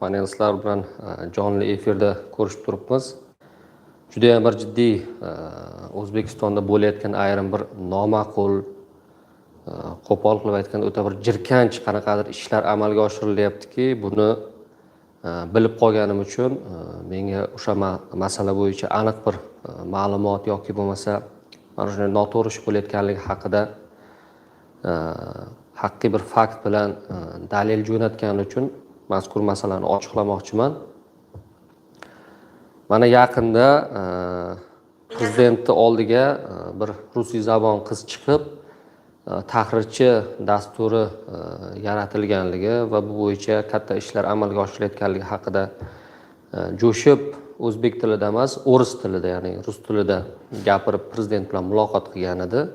panelistlar bilan e, jonli efirda ko'rishib turibmiz. Judayam bir jiddiy e, o'zbekistonda bo'layotgan ayrim bir noma'qul e, qo'pol qilib aytganda o'ta bir jirkanch qanaqadir ishlar amalga oshirilyaptiki buni bilib qolganim uchun menga o'sha masala bo'yicha aniq bir ma'lumot yoki bo'lmasa mana shunday noto'g'ri ish bo'layotganligi haqida haqiqiy bir fakt bilan dalil jo'natgani uchun mazkur masalani ochiqlamoqchiman. Mana yaqinda e, prezidentni oldiga e, bir rusiy zabon qiz chiqib e, tahrirchi dasturi yaratilganligi va bu bo'yicha katta ishlar amalga oshirilayotganligi haqida jo'shib o'zbek tilida emas o'ris tilida ya'ni rus tilida gapirib prezident bilan muloqot qilgan edi.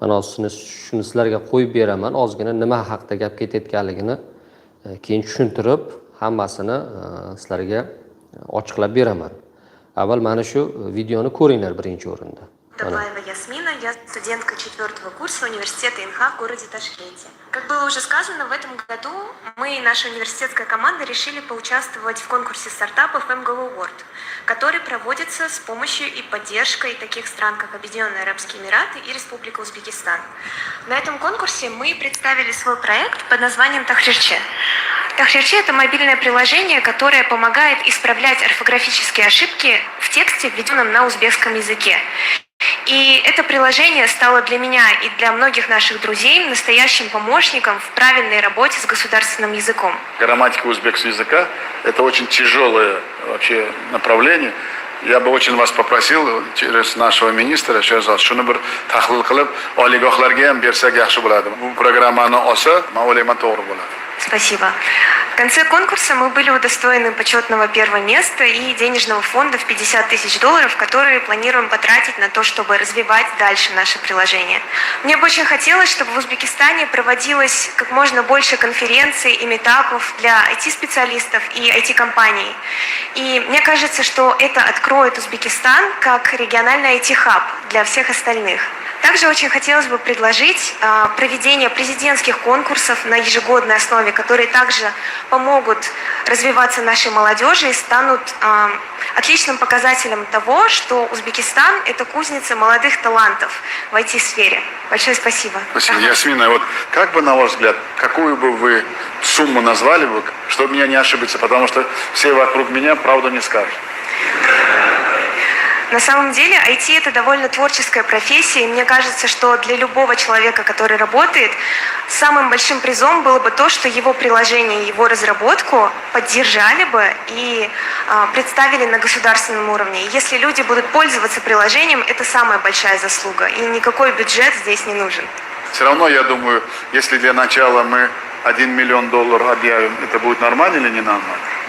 Mana shuni sizlarga qo'yib beraman. Ozgina nima haqida gap ketayotganligini E, keyin tushuntirib hammasini e, sizlarga e, ochiqlab beraman. Avval mana shu videoni ko'ringlar birinchi o'rinda. Таблаева Ясмина, я студентка четвертого курса университета ИНХА в городе Ташкенте. Как было уже сказано, в этом году мы и наша университетская команда решили поучаствовать в конкурсе стартапов МГУ World, который проводится с помощью и поддержкой таких стран, как Объединенные Арабские Эмираты и Республика Узбекистан. На этом конкурсе мы представили свой проект под названием Тахрирче. Тахрирчи – это мобильное приложение, которое помогает исправлять орфографические ошибки в тексте, введенном на узбекском языке. И это приложение стало для меня и для многих наших друзей настоящим помощником в правильной работе с государственным языком. Грамматика узбекского языка – это очень тяжелое вообще направление. Я бы очень вас попросил через нашего министра Sherzod shuni bir tahlil qilib oliygohlarga ham bersak yaxshi bo'ladi. Bu programmani olsa, men o'ylayman to'g'ri bo'ladi. Спасибо. Конце конкурса мы были удостоены почетного первого места и денежного фонда в 50 тысяч долларов, которые планируем потратить на то, чтобы развивать дальше наше приложение. Мне бы очень хотелось, чтобы в Узбекистане проводилось как можно больше конференций и метапов для IT-специалистов и IT-компаний. И мне кажется, что это откроет Узбекистан как региональный IT-хаб для всех остальных. Также очень хотелось бы предложить э, проведение президентских конкурсов на ежегодной основе, которые также помогут развиваться нашей молодежи и станут э, отличным показателем того, что Узбекистан – это кузница молодых талантов в IT-сфере. Большое спасибо. Спасибо. Ясмина, вот как бы, на ваш взгляд, какую бы вы сумму назвали бы, чтобы меня не ошибиться, потому что все вокруг меня правду не скажут. На самом деле IT это довольно творческая профессия, и мне кажется, что для любого человека, который работает, самым большим призом было бы то, что его приложение, его разработку поддержали бы и э, представили на государственном уровне. Если люди будут пользоваться приложением, это самая большая заслуга, и никакой бюджет здесь не нужен. Все равно, я думаю, если для начала мы 1 миллион долларов объявим, это будет нормально или не нормально?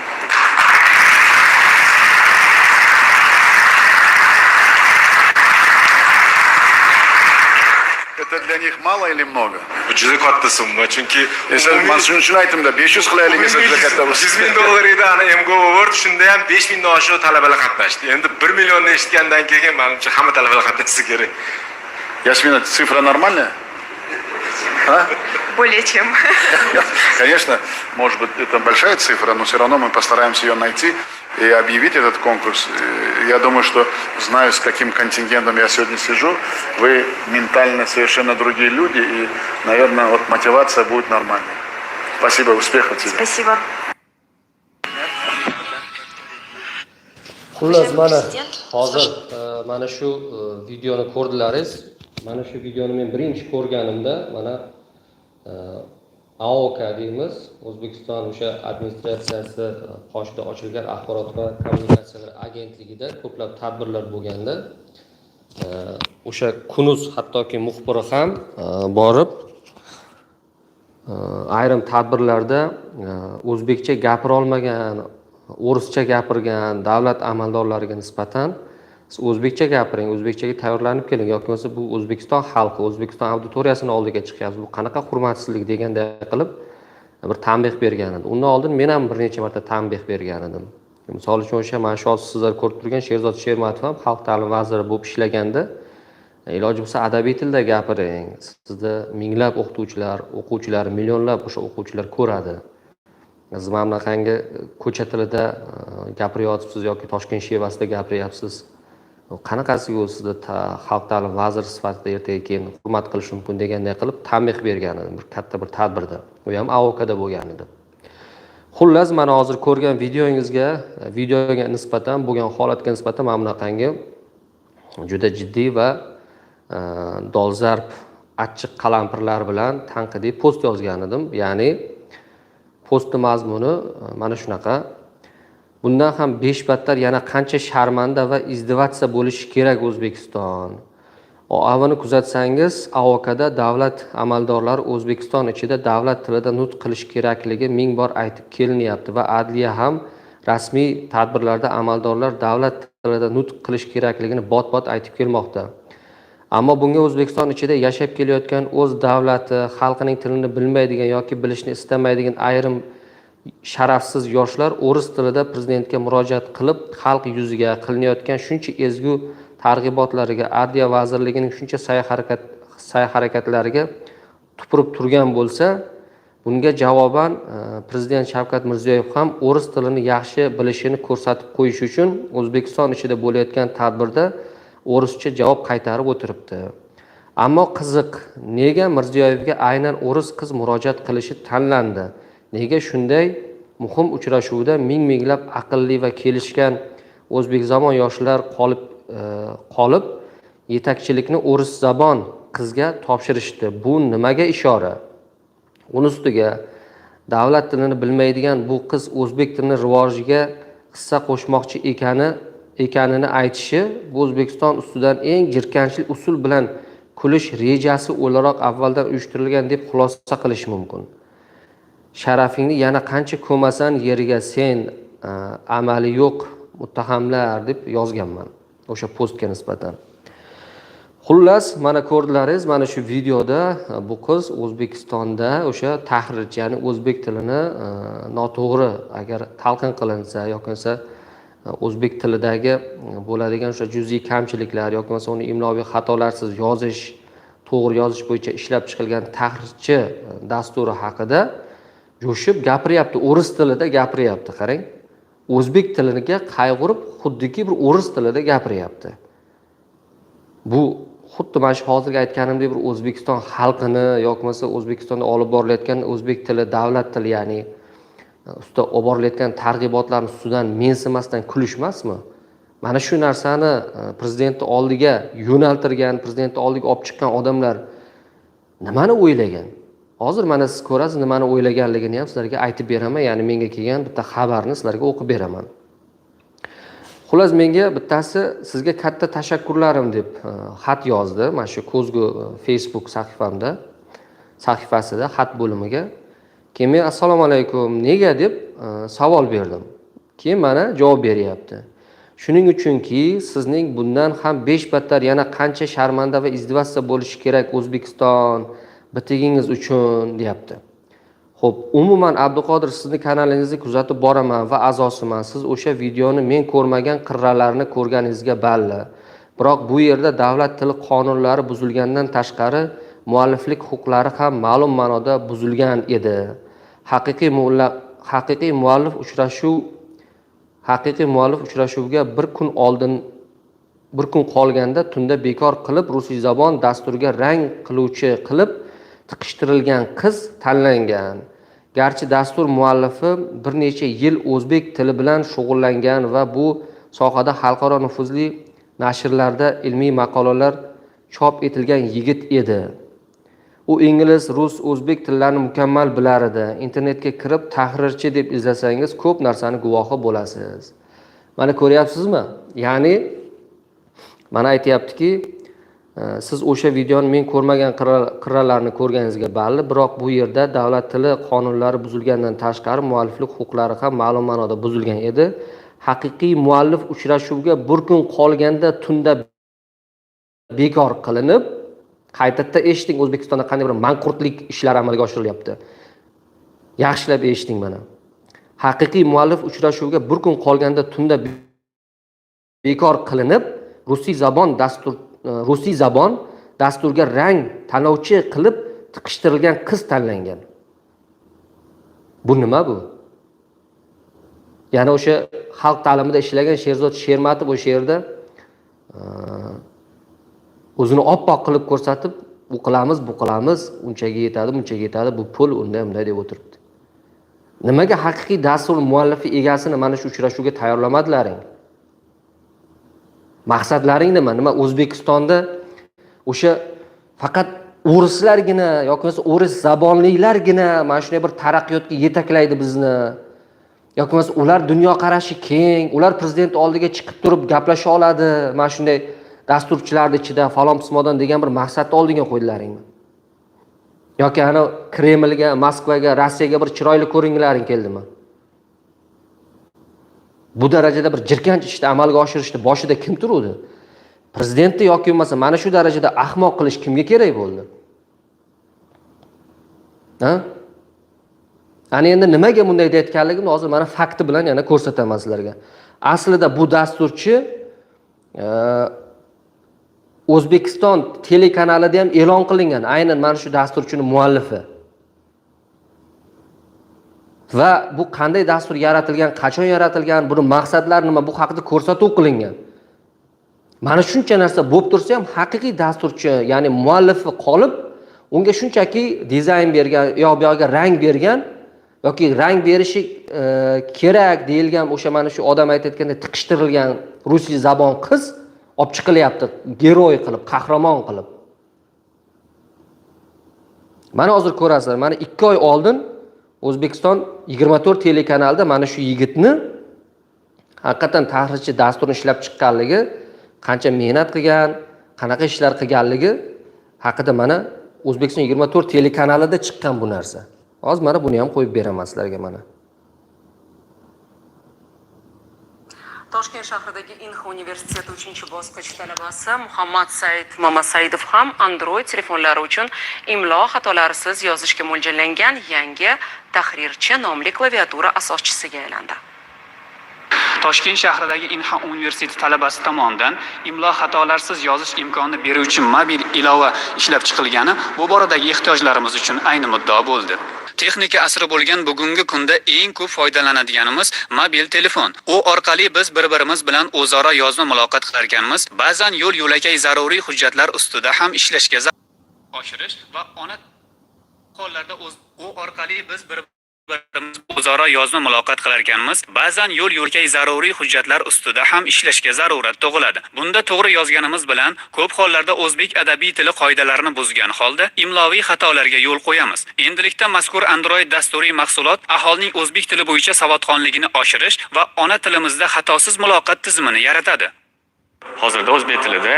Это для них мало или много? juda summa chunki man shuni shuni aytdimda 500 qilaylik esa juda katta bo'lsa. 100 ming dollar edi ana MGO Award shunda ham 5 mingdan oshiq talabalar qatnashdi endi 1 millionni eshitgandan keyin manimcha hamma talabalar qatnashishi kerak Ясмина, цифра нормальная? А? Более чем. Конечно, может быть, это большая цифра, но все равно мы постараемся ее найти и объявить этот конкурс. Я думаю, что знаю, с каким контингентом я сегодня сижу, вы ментально совершенно другие люди, и, наверное, вот мотивация будет нормальной. Спасибо, успехов тебе. Спасибо. xullas mana hozir e, mana shu e, videoni ko'rdilaringiz mana shu videoni men birinchi ko'rganimda mana aoka deymiz. O'zbekiston o'sha administratsiyasi qoshida ochilgan axborot va kommunikatsiyalar agentligida ko'plab tadbirlar bo'lganda e, o'sha kunuz hattoki muxbiri ham e, borib e, ayrim tadbirlarda o'zbekcha gapirolmagan o'rischa gapirgan davlat amaldorlariga nisbatan siz o'zbekcha gapiring o'zbekchaga tayyorlanib keling. Yoki bo'lmasa bu o'zbekiston xalqi o'zbekiston auditoriyasini oldiga chiqyapsiz. Bu qanaqa hurmatsizlik deganday qilib bir tanbeh bergan edi undan oldin men ham bir necha marta tanbeh bergan edim. Misol uchun o'sha mana shu hozir sizlar ko'rib turgan sherzod shermatov ham xalq ta'limi vaziri bo'lib ishlaganda iloji bo'lsa adabiy tilda gapiring. Sizni minglab o'qituvchilar o'quvchilar millionlab o'sha o'quvchilar ko'radi. Siz mana bunaqangi ko'cha tilida e, gapirayotibsiz yoki toshkent shevasida gapiryapsiz? Qanaqasiga u sizni xalq ta'limi vaziri sifatida ertaga keyin hurmat qilish mumkin deganday qilib tanbeh bergan edi bir katta bir tadbirda. U ham aokada bo'lgan edi. Xullas mana hozir ko'rgan videongizga videoga nisbatan bo'lgan holatga nisbatan mana bunaqangi juda jiddiy va e, dolzarb achchiq qalampirlar bilan tanqidiy post yozgan edim. Ya'ni postni mazmuni e, mana shunaqa. Bundan ham besh battar yana qancha sharmanda va izdivatsiya bo'lishi kerak o'zbekiston. Oavini kuzatsangiz aokada davlat amaldorlari o'zbekiston ichida davlat tilida nutq qilish kerakligi ming bor aytib kelinyapti va adliya ham rasmiy tadbirlarda amaldorlar davlat tilida nutq qilish kerakligini bot bot aytib kelmoqda. Ammo bunga o'zbekiston ichida yashab kelayotgan o'z davlati xalqining tilini bilmaydigan yoki bilishni istamaydigan ayrim sharafsiz yoshlar o'ris tilida prezidentga murojaat qilib xalq yuziga qilinayotgan shuncha ezgu targ'ibotlariga adliya vazirligining shuncha sa'y harakat sa'y harakatlariga tupurib turgan bo'lsa bunga javoban e, prezident shavkat mirziyoyev ham o'ris tilini yaxshi bilishini ko'rsatib qo'yish uchun o'zbekiston ichida bo'layotgan tadbirda o'rischa javob qaytarib o'tiribdi. Ammo qiziq nega mirziyoyevga aynan o'ris qiz murojaat qilishi tanlandi? Nega shunday? Muhim uchrashuvda ming minglab aqlli va kelishgan o'zbekzamon yoshlar qolib e, qolib yetakchilikni o'ris zabon qizga topshirishdi. Bu nimaga ishora? Uni ustiga davlat tilini bilmaydigan bu qiz o'zbek tilini rivojiga hissa qo'shmoqchi ekani ekanini aytishi bu o'zbekiston ustidan eng jirkanchli usul bilan kulish rejasi o'laroq avvaldan uyushtirilgan deb xulosa qilish mumkin. Sharafingni yana qancha ko'masan yeriga sen amali yo'q muttahamlar deb yozganman. O'sha postga nisbatan. Xullas mana ko'rdilaringiz mana shu videoda bu qiz o'zbekistonda o'sha tahrirchi ya'ni o'zbek tilini noto'g'ri agar talqin qilinsa yoki bo'lmasa o'zbek tilidagi bo'ladigan o'sha juz'iy kamchiliklar yoki bo'lmasa uni imloviy xatolarsiz yozish to'g'ri yozish bo'yicha ishlab chiqilgan tahrirchi dasturi haqida jo'shib gapiryapti o'ris tilida gapiryapti qarang. O'zbek tiliga qayg'urib xuddiki bir o'ris tilida gapiryapti. Bu xuddi mana shu hozirgi aytganimdek bir o'zbekiston xalqini yoki bo'lmasa o'zbekistonda olib borilayotgan o'zbek tili davlat tili ya'ni ustida olib borilayotgan targ'ibotlarni ustidan mensimasdan kulish emasmi mana shu narsani e, prezidentni oldiga yo'naltirgan prezidentni oldiga olib chiqqan odamlar nimani o'ylagan? Hozir mana siz ko'rasiz nimani o'ylaganligini ham sizlarga aytib beraman. Ya'ni menga kelgan bitta xabarni sizlarga o'qib beraman. Xullas menga bittasi sizga katta tashakkurlarim deb e, xat yozdi. Mana shu ko'zgu e, facebook sahifamda sahifasida xat bo'limiga. Keyin men assalomu alaykum nega? deb e, savol berdim. Keyin mana javob beryapti. Shuning uchunki sizning bundan ham besh battar yana qancha sharmanda va izdivatsiya bo'lishi kerak o'zbekiston bitigingiz uchun deyapti Xo'p, umuman Abduqodir sizni kanalingizni kuzatib boraman va a'zosiman. Siz o'sha videoni men ko'rmagan qirralarni ko'rganingizga balli. Biroq bu yerda davlat tili qonunlari buzilgandan tashqari mualliflik huquqlari ham ma'lum ma'noda buzilgan edi. Haqiqiy mulla- haqiqiy muallif uchrashuv haqiqiy muallif uchrashuviga bir kun oldin bir kun qolganda tunda bekor qilib rusiy zabon dasturiga rang qiluvchi qilib tiqishtirilgan qiz tanlangan. Garchi dastur muallifi bir necha yil o'zbek tili bilan shug'ullangan va bu sohada xalqaro nufuzli nashrlarda ilmiy maqolalar chop etilgan yigit edi. U ingliz rus o'zbek tillarini mukammal bilar edi. Internetga kirib tahrirchi deb izlasangiz ko'p narsani guvohi bo'lasiz. Mana ko'ryapsizmi? Ya'ni mana aytyaptiki siz o'sha videoni men ko'rmagan qirralarni ko'rganingizga balli biroq bu yerda davlat tili qonunlari buzilgandan tashqari mualliflik huquqlari ham ma'lum ma'noda buzilgan edi. Haqiqiy muallif uchrashuvga bir kun qolganda tunda bekor qilinib qaytadan eshiting o'zbekistonda qanday bir manqurtlik ishlari amalga oshirilyapti. Yaxshilab eshiting mana. Haqiqiy muallif uchrashuviga bir kun qolganda tunda bekor qilinib rusiy zabon dastur E, rusiy zabon dasturga rang tanlovchi qilib tiqishtirilgan qiz tanlangan. Bu nima bu? Ya'ni o'sha xalq ta'limida ishlagan sherzod shermatov o'sha yerda e, o'zini oppoq qilib ko'rsatib u qilamiz bu qilamiz unchaga yetadi bunchaga yetadi bu pul unday bunday deb o'tiribdi. Nimaga haqiqiy dastur muallifi egasini mana shu uchrashuvga tayyorlamadilaring maqsadlaring nima? Nima o'zbekistonda o'sha faqat o'rislargina yoki bo'lmasa o'ris zabonliklargina mana shunday bir taraqqiyotga yetaklaydi bizni. Yoki bo'lmasa ular dunyoqarashi keng ular prezident oldiga chiqib turib gaplasha oladi mana shunday dasturchilarni ichida falon pismodan degan bir maqsadni oldinga qo'ydilaringmi yoki ana kremlga moskvaga rossiyaga bir chiroyli ko'ringlaring keldimi? Bu darajada bir jirkanch ishni amalga oshirishni boshida kim turuvdi? Prezidentni yoki bo'lmasa mana shu darajada ahmoq qilish kimga kerak bo'ldi? Ha? Ana endi nimaga bunday deyayotganligimni hozir mana fakti bilan yana ko'rsataman sizlarga. Aslida bu dasturchi e, o'zbekiston telekanalida ham e'lon qilingan. Aynan mana shu dasturchini muallifi. Va bu qanday dastur yaratilgan qachon yaratilgan buni maqsadlari nima bu haqida ko'rsatuv qilingan. Mana shuncha narsa bo'lib tursa ham haqiqiy dasturchi ya'ni muallifi qolib unga shunchaki dizayn bergan yo bu yoqqa rang bergan yoki rang berishi e, kerak deyilgan o'sha mana shu odam aytayotganda tiqishtirilgan rusiy zabon qiz olib chiqilyapti geroy qilib qahramon qilib. Mana hozir ko'rasizlar mana ikki oy oldin o'zbekiston yigirma to'rt telekanalida mana shu yigitni haqiqatdan tahrirchi dasturni ishlab chiqqanligi qancha mehnat qilgan qanaqa ishlar qilganligi haqida mana o'zbekiston yigirma to'rt telekanalida chiqqan bu narsa. Hozir mana buni ham qo'yib beraman sizlarga mana. Toshkent shahridagi inha universiteti uchinchi bosqich talabasi muhammad said mamasaidov ham android telefonlari uchun imlo xatolarisiz yozishga mo'ljallangan yangi tahrirchi nomli klaviatura asoschisiga aylandi. Toshkent shahridagi inha universiteti talabasi tomonidan imlo xatolarsiz yozish imkonini beruvchi mobil ilova ishlab chiqilgani bu boradagi ehtiyojlarimiz uchun ayni muddao bo'ldi. Texnika asri bo'lgan bugungi kunda eng ko'p foydalanadiganimiz mobil telefon. U orqali biz bir birimiz bilan o'zaro yozma muloqot qilar ekanmiz ba'zan yo'l yo'lakay zaruriy hujjatlar ustida ham ishlashga oshirish va ona hollarda o'z- u orqali biz bir o'zaro yozma muloqot qilar ekanmiz ba'zan yo'l yo'lkay zaruriy hujjatlar ustida ham ishlashga zarurat tug'iladi. Bunda to'g'ri yozganimiz bilan ko'p hollarda o'zbek adabiy tili qoidalarini buzgan holda imloviy xatolarga yo'l qo'yamiz. Endilikda mazkur android dasturiy mahsulot aholining o'zbek tili bo'yicha savodxonligini oshirish va ona tilimizda xatosiz muloqot tizimini yaratadi. Hozirda o'zbek tilida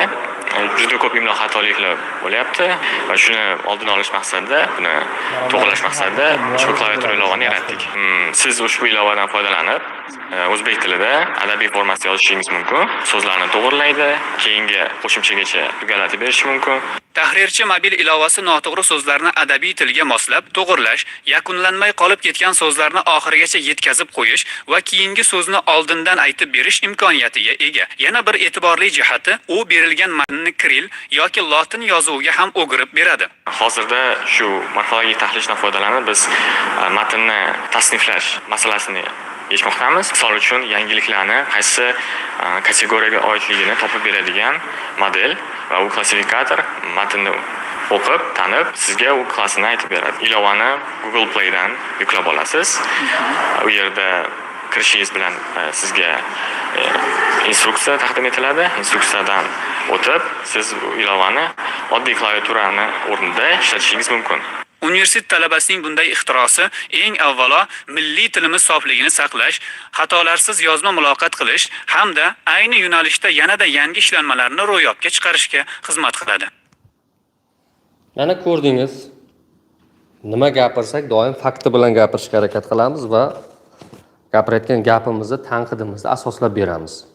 juda ko'p imlo xatoliklar bo'lyapti va shuni oldini olish maqsadida buni to'g'irlash maqsadida ushbu klaviatura ilovani yaratdik. Hmm, siz ushbu ilovadan foydalanib e, o'zbek tilida adabiy formasida yozishingiz mumkin so'zlarni to'g'irlaydi keyingi qo'shimchagacha tugalatib berishi mumkin. Tahrirchi mobil ilovasi noto'g'ri so'zlarni adabiy tilga moslab to'g'irlash yakunlanmay qolib ketgan so'zlarni oxirigacha yetkazib qo'yish va keyingi so'zni oldindan aytib berish imkoniyatiga ega. Yana bir e'tiborli jihati u berilgan matnni kiril yoki lotin yozuviga ham o'girib beradi. Hozirda shu morfologik tahlildan foydalanib biz e, matnni tasniflash masalasini yechmoqdamiz. Misol uchun yangiliklarni qaysi e, kategoriyaga oidligini topib beradigan model va u klassifikator matnni o'qib tanib sizga u klassini aytib beradi. Ilovani google playdan yuklab olasiz. U yerda kirishingiz bilan e, sizga e, instruksiya taqdim etiladi. Instruksiyadan o'tib siz ilovani oddiy klaviaturani o'rnida ishlatishingiz mumkin. Universitet talabasining bunday ixtirosi eng avvalo milliy tilimiz sofligini saqlash xatolarsiz yozma muloqot qilish hamda ayni yo'nalishda yanada yangi ishlanmalarni ro'yobga chiqarishga xizmat qiladi. Mana ko'rdingiz nima gapirsak doim fakti bilan gapirishga harakat qilamiz va gapirayotgan gapimizni tanqidimizni asoslab beramiz.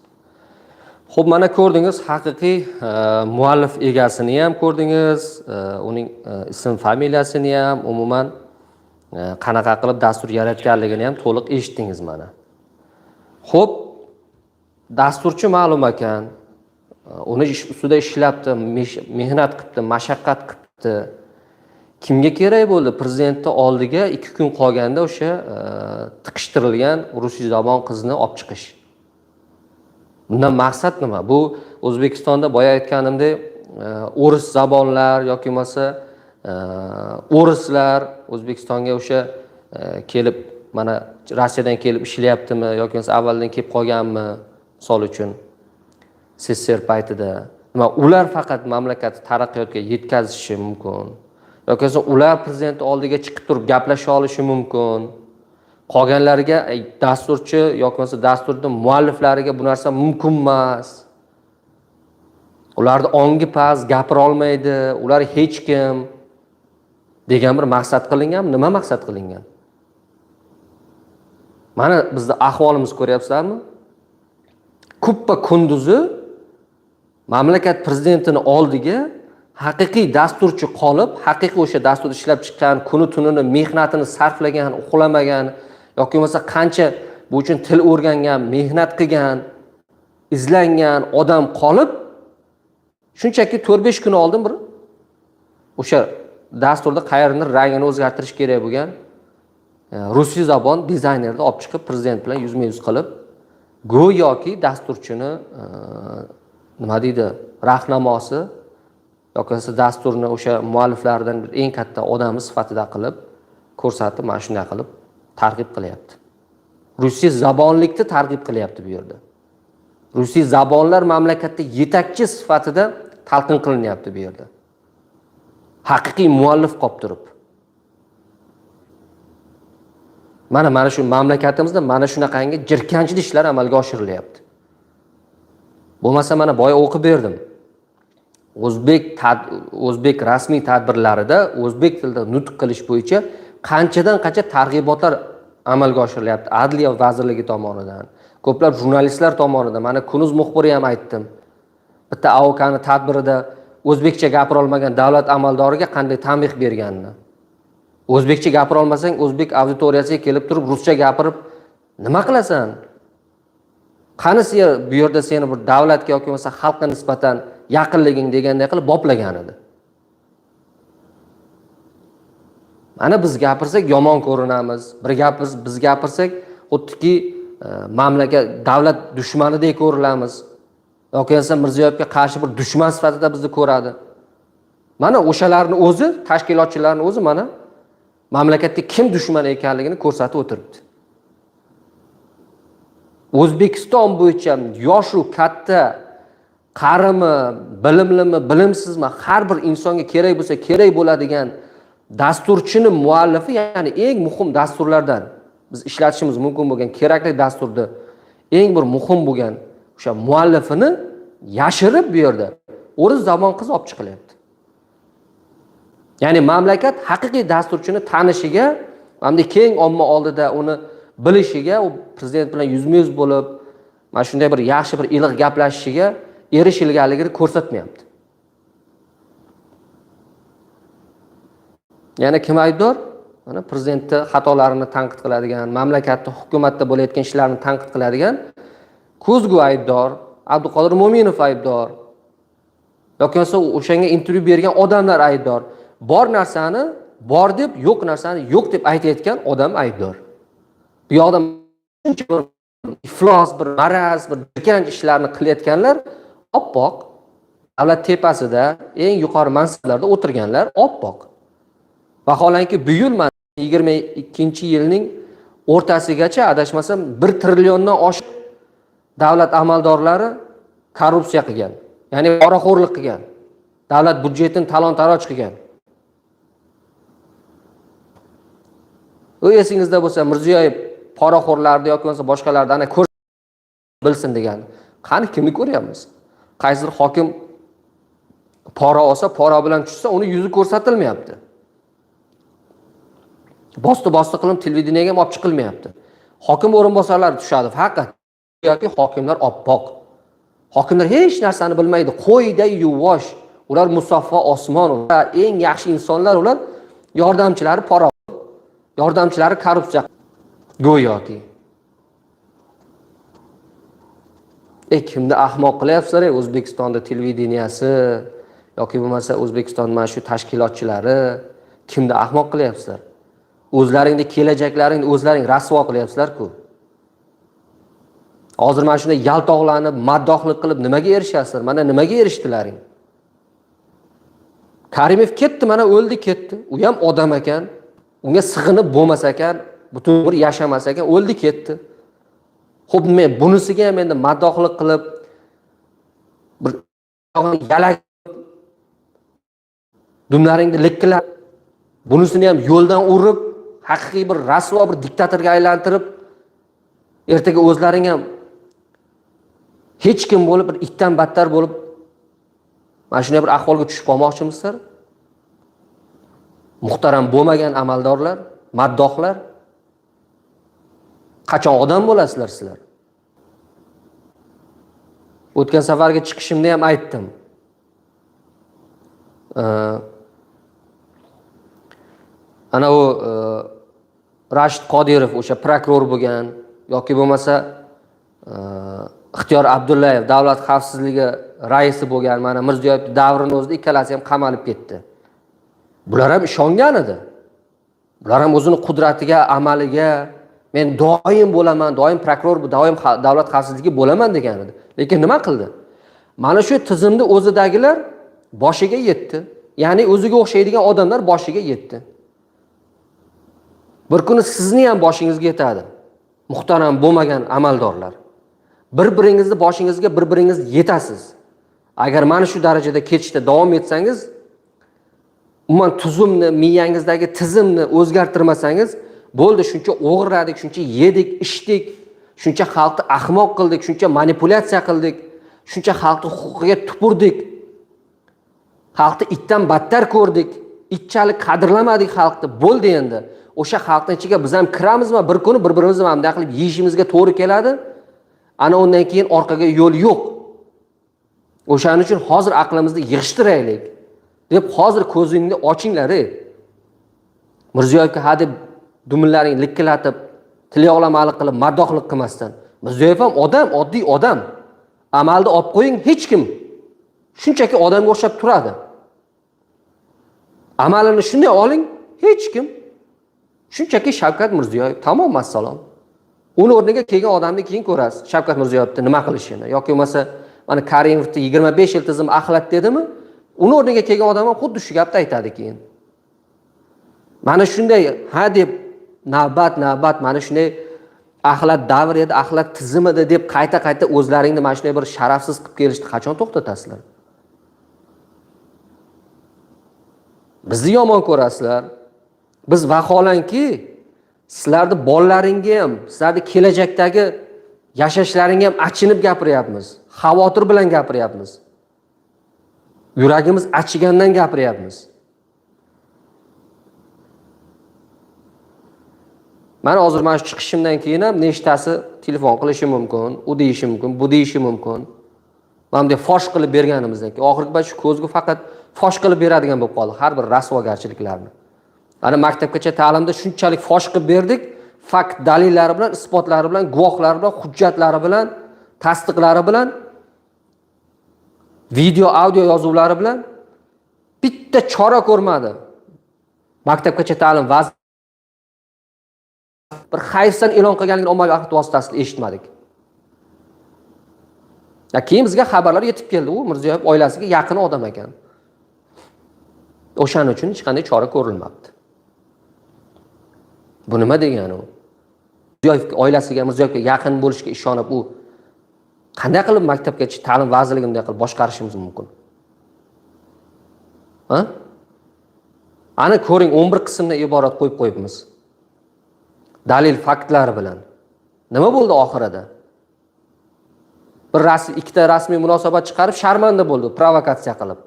Ho'p mana ko'rdingiz haqiqiy e, muallif egasini ham ko'rdingiz e, uning e, ism familiyasini ham umuman e, qanaqa qilib dastur yaratganligini ham to'liq eshitdingiz mana. Ho'p dasturchi ma'lum ekan e, uni ish ustida ishlabdi mehnat qilibdi mashaqqat qilibdi kimga kerak bo'ldi? Prezidentni oldiga ikki kun qolganda o'sha e, tiqishtirilgan rusizabon qizni olib chiqish. Bundan maqsad nima? Bu o'zbekistonda boya aytganimdek e, o'ris zabonlar yoki bo'lmasa e, o'rislar o'zbekistonga o'sha e, kelib mana rossiyadan kelib ishlayaptimi yoki bo'lmasa avvaldan kelib qolganmi misol uchun sssr paytida. Nima ular faqat mamlakatni taraqqiyotga yetkazishi mumkin. Yoki bo'lmasa ular prezident oldiga chiqib turib gaplasha olishi mumkin. Qolganlariga e, dasturchi yoki bo'lmasa dasturni mualliflariga bu narsa mumkin emas. Ularni ongi past gapira olmaydi ular hech kim degan bir maqsad qilinganmi nima maqsad qilingan? Mana bizni ahvolimizni ko'ryapsizlarmi? Kuppa kunduzi mamlakat prezidentini oldiga haqiqiy dasturchi qolib haqiqiy o'sha dastur ishlab chiqqan kuni tunini mehnatini sarflagan uxlamagan yoki bo'lmasa qancha bu uchun til o'rgangan mehnat qilgan izlangan odam qolib shunchaki to'rt besh kun oldin bir o'sha dasturda qayernidir rangini o'zgartirish kerak bo'lgan e, rusiy zabon dizaynerni olib chiqib prezident bilan yuzma yuz qilib go'yoki dasturchini e, nima deydi rahnamosi yoki bo'lmasa dasturni o'sha mualliflaridan eng katta odami sifatida qilib ko'rsatib mana shunday qilib targ'ib qilyapti. Rusiy zabonlikni targ'ib qilyapti bu yerda. Rusiy zabonlar mamlakatda yetakchi sifatida talqin qilinyapti bu yerda. Haqiqiy muallif qolib turib. Mana mana shu mamlakatimizda mana shunaqangi jirkanchli ishlar amalga oshirilyapti. Bo'lmasa mana boya o'qib berdim o'zbek o'zbek rasmiy tadbirlarida o'zbek tilida nutq qilish bo'yicha qanchadan qancha targ'ibotlar amalga oshirilyapti? Adliya vazirligi tomonidan ko'plab jurnalistlar tomonidan. Mana kunuz muxbiri ham aytdim. Bitta aokani tadbirida o'zbekcha gapirolmagan davlat amaldoriga qanday tanbeh berganini. O'zbekcha gapirolmasang o'zbek auditoriyasiga kelib turib ruscha gapirib nima qilasan? Qani sen bu yerda seni bir davlatga yoki bo'lmasa xalqqa nisbatan yaqinliging deganday qilib boplagan edi. Mana biz gapirsak yomon ko'rinamiz. Bir gap biz, gapirsak xuddiki e, mamlakat davlat dushmanidek ko'rilamiz. Yoki bo'lmasa mirziyoyevga qarshi bir dushman sifatida bizni ko'radi. Mana o'shalarni o'zi tashkilotchilarni o'zi mana mamlakatga kim dushman ekanligini ko'rsatib o'tiribdi. O'zbekiston bo'yicha yoshu katta qarimi bilimlimi bilimsizmi? Har bir insonga kerak bo'lsa kerak bo'ladigan dasturchini muallifi ya'ni eng muhim dasturlardan biz ishlatishimiz mumkin bo'lgan kerakli dasturni eng bir muhim bo'lgan o'sha muallifini yashirib bu yerda o'ris zamon qiz olib chiqilyapti. Ya'ni mamlakat haqiqiy dasturchini tanishiga hamda keng omma oldida uni bilishiga u prezident bilan yuzma yuz bo'lib mana shunday bir yaxshi bir iliq gaplashishiga erishilganligini ko'rsatmayapti. Yana kim aybdor? Mana prezidentni xatolarini tanqid qiladigan mamlakatni hukumatda bo'layotgan ishlarni tanqid qiladigan ko'zgu aybdor abduqodir mo'minov aybdor. Yoki bo'lmasa o'shanga intervyu bergan odamlar aybdor. Bor narsani bor deb yo'q narsani yo'q deb aytayotgan odam aybdor. Bu yoqda bir iflos bir maraz bir jirkanch ishlarni qilayotganlar oppoq davlat tepasida eng yuqori mansablarda o'tirganlar oppoq. Vaholanki bu yigirma ikkinchi yilning o'rtasigacha adashmasam bir trilliondan oshiq davlat amaldorlari korrupsiya qilgan ya'ni poraxo'rlik qilgan davlat budjetini talon taroj qilgan. U esingizda bo'lsa mirziyoyev poraxo'rlarni yoki bo'lmasa boshqalarni ana ko'r bilsin degan. Qani kimni ko'ryapmiz? Qaysidir hokim pora olsa pora bilan tushsa uni yuzi ko'rsatilmayapti. Bosti bosti qilib televideniyega ham olib chiqilmayapti. Hokim o'rinbosarlari tushadi. Faqat yoki hokimlar oppoq. Hokimlar hech narsani bilmaydi. Qo'yday yuvosh ular musaffo osmon ular eng yaxshi insonlar ular yordamchilari pora yordamchilari korrupsiya. Go'yoki e kimni ahmoq qilyapsizlar ey o'zbekistonni televideniyasi yoki bo'lmasa o'zbekiston mana shu tashkilotchilari kimni ahmoq qilyapsizlar? O'zlaringni kelajaklaringni o'zlaring rasvo qilyapsizlar-ku. Hozir mana shunday yaltoqlanib maddohlik qilib nimaga erishasizlar? Mana nimaga erishdilaring? Karimov ketdi mana o'ldi ketdi. U ham odam ekan unga sig'inib bo'lmas ekan butun umr yashamas ekan o'ldi ketdi. Ho'p men bunisiga ham endi maddohlik qilib bir yalak dumlaringni likkilab bunisini ham yo'ldan urib haqiqiy bir rasvo bir diktatorga aylantirib ertaga o'zlaring ham hech kim bo'lib bir itdan battar bo'lib mana shunday bir ahvolga tushib qolmoqchimisizlar muhtaram bo'lmagan amaldorlar maddohlar qachon odam bo'lasizlar sizlar? O'tgan safargi chiqishimda ham aytdim. Ana u e, rashid qodirov o'sha prokuror bo'lgan yoki bo'lmasa e, ixtiyor abdullayev davlat xavfsizligi raisi bo'lgan mana mirziyoyevni davrini o'zida ikkalasi ham qamalib ketdi. Bular ham ishongan edi. Bular ham o'zini qudratiga amaliga men doim bo'laman doim prokuror doim davlat xavfsizligi bo'laman degan edi lekin nima qildi? Mana shu tizimni o'zidagilar boshiga yetdi. Ya'ni o'ziga o'xshaydigan odamlar boshiga yetdi. Bir kuni sizni ham boshingizga yetadi. Muhtaram bo'lmagan amaldorlar. Bir biringizni boshingizga bir biringiz yetasiz. Agar mana shu darajada ketishda davom etsangiz umuman tuzumni miyangizdagi tizimni o'zgartirmasangiz bo'ldi shuncha o'g'irladik shuncha yedik ichdik shuncha xalqni ahmoq qildik shuncha manipulyatsiya qildik shuncha xalqni huquqiga tupurdik xalqni itdan battar ko'rdik itchalik qadrlamadik xalqni bo'ldi endi. O'sha xalqni ichiga biz ham kiramizmi bir kuni bir birimizni mana bunday qilib yeyishimizga to'g'ri keladi. Ana undan keyin orqaga yo'l yo'q. O'shaning uchun hozir aqlimizni yig'ishtiraylik deb hozir ko'zingni ochinglar ey mirziyoyevga hadeb dumillaring likillatib tilyoqlamalik qilib maddohlik qilmasdan. Mirziyoyev ham odam oddiy odam. Amalda olib qo'ying hech kim. Shunchaki odamga o'xshab turadi. Amalini shunday oling hech kim. Shunchaki shavkat mirziyoyev tamom assalom. Uni o'rniga kelgan odamni keyin ko'rasiz. Shavkat mirziyoyevni nima qilishini yoki bo'lmasa mana karimovni yigirma besh yil tizim axlat dedimi? Uni o'rniga kelgan odam ham xuddi shu gapni aytadi keyin. Mana shunday ha deb navbat navbat mana shunday axlat davr edi axlat tizim edi deb qayta qayta o'zlaringni mana shunday bir sharafsiz qilib kelishni qachon to'xtatasizlar? Bizni yomon ko'rasizlar. Biz vaholanki sizlarni bolalaringga ham sizlarni kelajakdagi yashashlaringga ham achinib gapiryapmiz. Xavotir bilan gapiryapmiz. Yuragimiz achigandan gapiryapmiz. Mana hozir mana shu chiqishimdan keyin ham nechtasi telefon qilishi mumkin u deyishi mumkin bu deyishi mumkin. Mana bunday fosh qilib berganimizdan keyin oxirgi payt shu ko'zgu faqat fosh qilib beradigan bo'lib qoldi har bir rasvogarchiliklarni. Ana maktabgacha ta'limda shunchalik fosh qilib berdik fakt dalillari bilan isbotlari bilan guvohlari bilan hujjatlari bilan tasdiqlari bilan video audio yozuvlari bilan bitta chora ko'rmadi. Maktabgacha ta'lim vaziri bir hayfsan e'lon qilganligini ommaviy axborot vositasida eshitmadik. Keyin bizga xabarlar yetib keldi u mirziyoyev oilasiga yaqin odam ekan. O'shaning uchun hech qanday chora ko'rilmabdi. Bu nima degani u mirziyoyev oilasiga mirziyoyevga yaqin bo'lishga ishonib u qanday qilib maktabgacha ta'lim vazirligini bunday qilib boshqarishimiz mumkin? Ha? Ana ko'ring o'n bir qismdan iborat qo'yib qo'yibmiz. Dalil faktlar bilan. Nima bo'ldi oxirida? Bir rasm ikkita rasmiy munosabat chiqarib sharmanda bo'ldi provokatsiya qilib.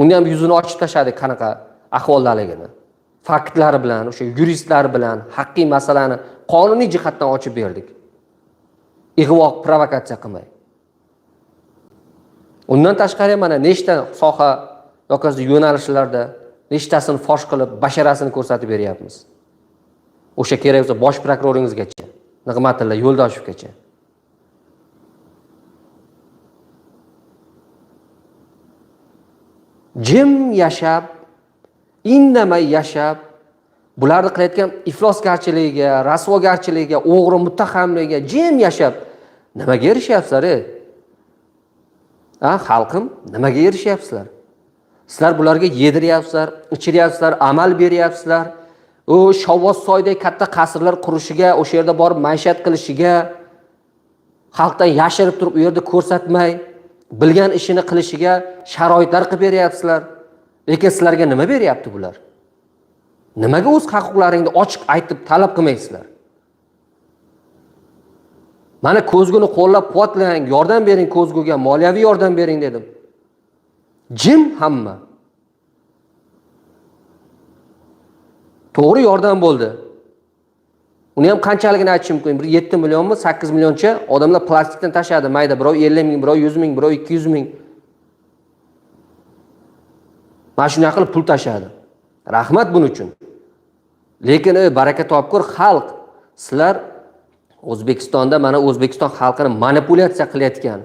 Uni ham yuzini ochib tashladik qanaqa ahvoldaligini. Faktlari bilan o'sha yuristlar bilan haqiqiy masalani qonuniy jihatdan ochib berdik. Ig'vo provokatsiya qilmay. Undan tashqari mana nechta soha yoki yo'nalishlarda nechtasini fosh qilib basharasini ko'rsatib beryapmiz. O'sha kerak bo'lsa bosh prokuroringizgacha nig'matilla yo'ldoshevgacha jim yashab indamay yashab bularni qilayotgan iflosgarchiligiga rasvogarchiligiga o'g'ri muttahamligiga jim yashab nimaga erishyapsizlar ey a xalqim nimaga erishyapsizlar? Sizlar bularga yediryapsizlar ichiryapsizlar amal beryapsizlar. U shovvoz soydek katta qasrlar qurishiga o'sha yerda borib maishat qilishiga xalqdan yashirib turib u yerda ko'rsatmay bilgan ishini qilishiga sharoitlar qilib beryapsizlar. Lekin sizlarga nima beryapti bular? Nimaga o'z haq huquqlaringni ochiq aytib talab qilmaysizlar? Mana ko'zguni qo'llab quvvatlang yordam bering ko'zguga moliyaviy yordam bering dedim. Jim hamma. To'g'ri yordam bo'ldi. Uni ham qanchaligini aytish mumkin? Bir yetti millionmi sakkiz millioncha odamlar plastikdan tashladi. Mayda birov ellik ming birov yuz ming birov ikki yuz ming. Mana shunaqa qilib pul tashladi. Rahmat buning uchun. Lekin ey baraka topkur xalq sizlar o'zbekistonda mana o'zbekiston xalqini manipulyatsiya qilayotgan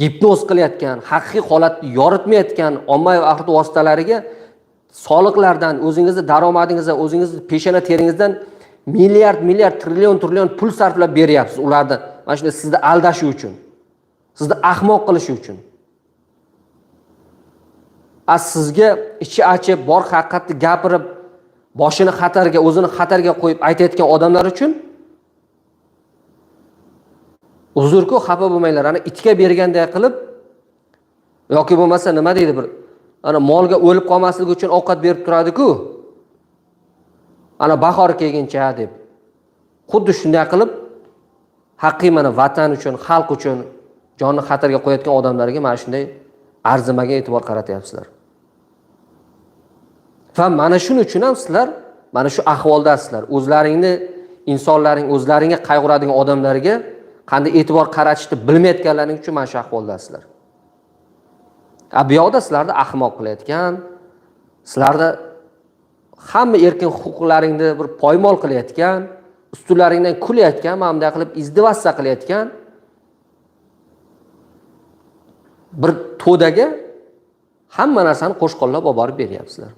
gipnoz qilayotgan haqiqiy holatni yoritmayotgan ommaviy axborot vositalariga soliqlardan o'zingizni daromadingizdan o'zingizni peshona teringizdan milliard milliard trillion trillion pul sarflab beryapsiz ularni. Mana shunday sizni aldashi uchun sizni ahmoq qilishi uchun. A sizga ichi achib bor haqiqatni gapirib boshini xatarga o'zini xatarga qo'yib aytayotgan odamlar uchun uzrku xafa bo'lmanglar. Ana itga berganday qilib yoki bo'lmasa nima deydi bir ana molga o'lib qolmasligi uchun ovqat berib turadiku. Ana bahor kelguncha deb. Xuddi shunday qilib haqiqiy mana vatan uchun xalq uchun jonni xatarga qo'yayotgan odamlarga mana shunday arzimagan e'tibor qaratyapsizlar. Va mana shuning uchun ham sizlar mana shu ahvoldasizlar. O'zlaringni insonlaring o'zlaringga qayg'uradigan odamlarga qanday e'tibor qaratishni bilmayotganlaring uchun mana shu ahvoldasizlar. A bu yoqda sizlarni ahmoq qilayotgan sizlarni hamma erkin huquqlaringni bir poymol qilayotgan ustunlaringdan kulayotgan mana bunday qilib izdivassa qilayotgan bir to'daga hamma narsani qo'shqo'llab olib borib beryapsizlar.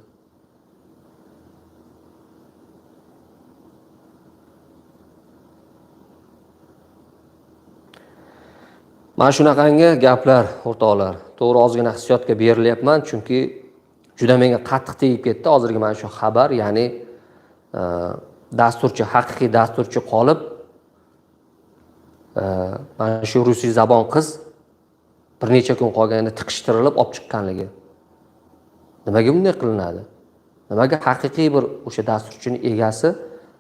Mana shunaqangi gaplar o'rtoqlar. To'g'ri ozgina hissiyotga berilyapman. Chunki juda menga qattiq tegib ketdi. Hozirgi mana shu xabar ya'ni e, dasturchi haqiqiy dasturchi qolib e, mana shu rusiy zabon qiz bir necha kun qolganda tiqishtirilib olib chiqqanligi. Nimaga bunday qilinadi? Nimaga haqiqiy bir o'sha dasturchini egasi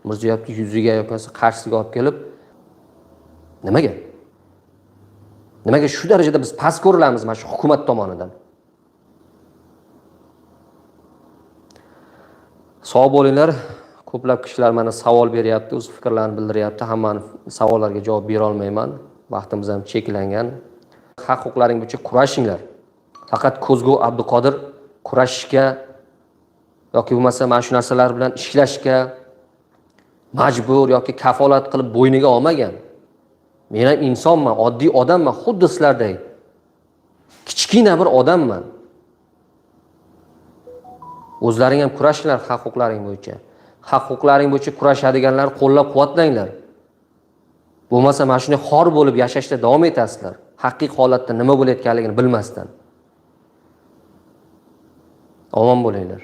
mirziyoyevni yuziga yoki bo'lmasa qarshisiga olib kelib nimaga? Nimaga shu darajada biz past ko'rilamiz mana shu hukumat tomonidan? Sog' bo'linglar ko'plab kishilar mana savol beryapti o'z fikrlarini bildiryapti hammani savollariga javob berolmayman. Vaqtimiz ham cheklangan. Haq huquqlaring bo'yicha kurashinglar. Faqat ko'zgu abduqodir kurashishga yoki bo'lmasa mana shu narsalar bilan ishlashga majbur yoki kafolat qilib bo'yniga olmagan. Men ham insonman oddiy odamman xuddi sizlardek kichkina bir odamman. O'zlaring ham kurashinglar haq huquqlaring bo'yicha. Haq huquqlaring bo'yicha kurashadiganlarni qo'llab quvvatlanglar bo'lmasa mana shunday xor bo'lib yashashda davom etasizlar. Haqiqiy holatda nima bo'layotganligini bilmasdan. Omon bo'linglar.